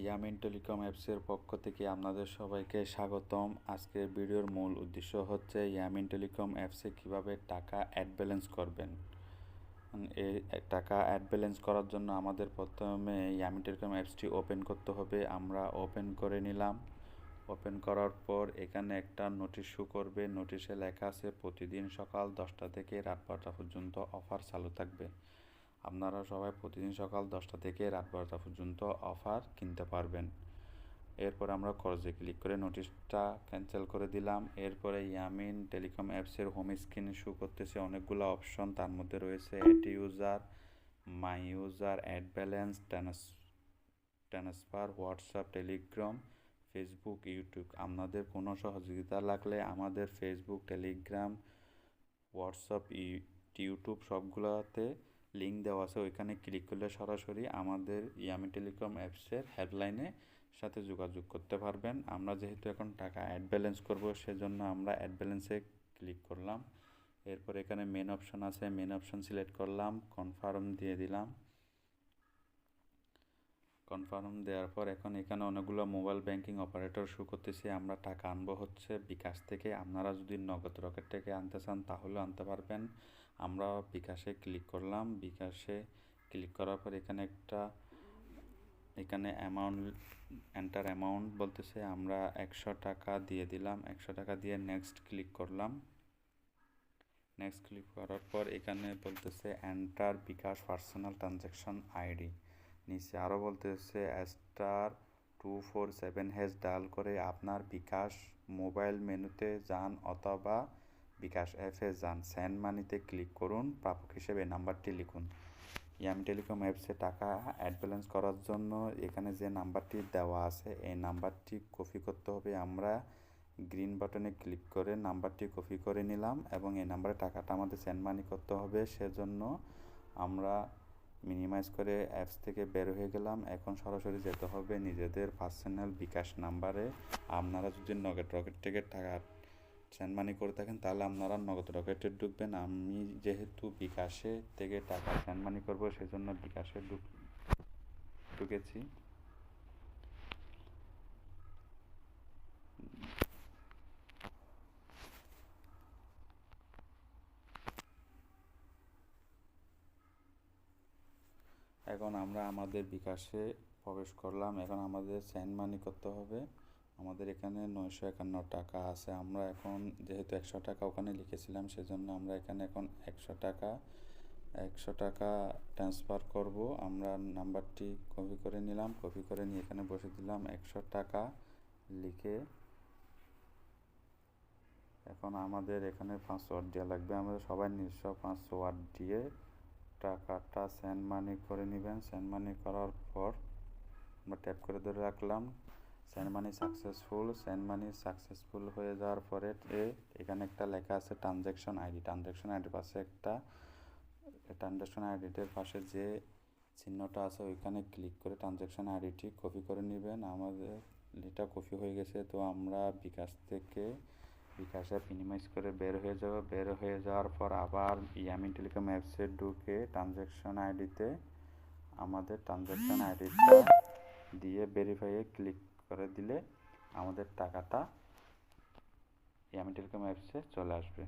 Yamin telecom অ্যাপসের পক্ষ থেকে আপনাদের সবাইকে স্বাগতম। আজকের ভিডিওর মূল উদ্দেশ্য হচ্ছে ইয়ামিন টেলিকম অ্যাপসে কীভাবে টাকা অ্যাড ব্যালেন্স করবেন। এই টাকা অ্যাড ব্যালেন্স করার জন্য আমাদের প্রথমে ইয়ামিন টেলিকম অ্যাপসটি ওপেন করতে হবে। আমরা ওপেন করে নিলাম। ওপেন করার পর এখানে একটা নোটিশ শু করবে। নোটিশে লেখা আছে, প্রতিদিন সকাল দশটা থেকে রাত বারোটা পর্যন্ত অফার চালু থাকবে। আপনারা সবাই প্রতিদিন সকাল দশটা থেকে রাত বারোটা পর্যন্ত অফার কিনতে পারবেন। এরপর আমরা করজে ক্লিক করে নোটিশটা ক্যান্সেল করে দিলাম। এরপরে ইয়ামিন টেলিকম অ্যাপসের হোম স্ক্রিন শু করতেছে অনেকগুলো অপশন তার মধ্যে রয়েছে add user my user add balance transfer WhatsApp Telegram Facebook YouTube আপনাদের কোনো সহযোগিতা লাগলে আমাদের ফেসবুক টেলিগ্রাম হোয়াটসঅ্যাপ ইউটিউব সবগুলোতে লিঙ্ক দেওয়া আছে, ওইখানে ক্লিক করলে সরাসরি আমাদের ইয়ামি টেলিকম অ্যাপসের হেল্পলাইনে সাথে যোগাযোগ করতে পারবেন। আমরা যেহেতু এখন টাকা অ্যাড ব্যালেন্স করব, সেজন্য আমরা অ্যাড ব্যালেন্সে ক্লিক করলাম। এরপর এখানে মেন অপশন আছে মেন অপশন সিলেক্ট করলাম কনফার্ম দিয়ে দিলাম। কনফার্ম দেওয়ার পর এখন এখানে অনেকগুলো মোবাইল ব্যাংকিং অপারেটর শো করতেছি, আমরা টাকা আনব হচ্ছে বিকাশ থেকে। আপনারা যদি নগদ রকেট থেকে আনতে চান তাহলেও আনতে পারবেন। আমরা বিকাশে ক্লিক করলাম। বিকাশে ক্লিক করার পর এখানে একটা, এখানে অ্যামাউন্ট এন্টার অ্যামাউন্ট বলতেছে। আমরা একশো টাকা দিয়ে দিলাম। একশো টাকা দিয়ে নেক্সট ক্লিক করলাম। নেক্সট ক্লিক করার পর এখানে বলতেছে enter bKash personal transaction ID নিচে আরও বলতেছে star two four seven hash dial করে আপনার বিকাশ মোবাইল মেনুতে যান অথবা বিকাশ অ্যাপে যান সেন্ড মানিতে ক্লিক করুন, প্রাপক হিসেবে নাম্বারটি লিখুন। ইয়াম টেলিকম অ্যাপসে টাকা অ্যাড ব্যালেন্স করার জন্য এখানে যে নাম্বারটি দেওয়া আছে, এই নাম্বারটি কপি করতে হবে। আমরা গ্রিন বাটনে ক্লিক করে নাম্বারটি কপি করে নিলাম এবং এই নাম্বারে টাকাটা আমাদের সেন্ড মানি করতে হবে। সেজন্য আমরা মিনিমাইজ করে অ্যাপস থেকে বের হয়ে গেলাম। এখন সরাসরি যেতে হবে নিজেদের পার্সোনাল বিকাশ নাম্বারে আপনারা যদি নগদ রকেট থেকে টাকা সেন্ড মানি করে থাকেন, তাহলে আপনারা নগদ রকেটে ঢুকবেন। আমি যেহেতু বিকাশে থেকে টাকা সেন্ড মানি করব, সেজন্য বিকাশে ঢুক ঢুকেছি। এখন আমরা আমাদের বিকাশে প্রবেশ করলাম। এখন আমাদের সেন্ড মানি করতে হবে। আমাদের এখানে নয়শো একান্ন টাকা আছে। আমরা এখন যেহেতু একশো টাকা ওখানে লিখেছিলাম, সেজন্য আমরা এখানে এখন একশো টাকা একশো টাকা ট্রান্সফার করব। আমরা নাম্বারটি কপি করে নিলাম। কপি করে নিয়ে এখানে বসে দিলাম একশো টাকা লিখে। এখন আমাদের এখানে ওয়াট দেওয়া লাগবে। আমাদের সবাই নিজস্ব ওয়াট দিয়ে টাকাটা সেন্ড মানি করে নেবেন। সেন্ড মানি করার পর আমরা ট্যাপ করে ধরে রাখলাম। Send money successful send money successful হয়ে যাওয়ার পরে এখানে একটা লেখা আছে ট্রানজ্যাকশন আইডি ট্রানজ্যাকশন আইডির পাশে একটা ট্রানজ্যাকশন আইডিটির পাশে যে চিহ্নটা আছে ওইখানে ক্লিক করে ট্রানজ্যাকশন আইডিটি কপি করে নেবেন। আমাদের এটা কপি হয়ে গেছে, তো আমরা বিকাশ থেকে বিকাশে মিনিমাইজ করে বের হয়ে যাব। বের হয়ে যাওয়ার পর আবার ইয়ামিন টেলিকম অ্যাপসে ঢুকে ট্রানজ্যাকশন আইডিতে আমাদের ট্রানজ্যাকশন আইডিটা দিয়ে ভেরিফাইয়ে ক্লিক করে দিলে আমাদের টাকাটা ইয়ামিন টেলিকম অ্যাপসে চলে আসবে।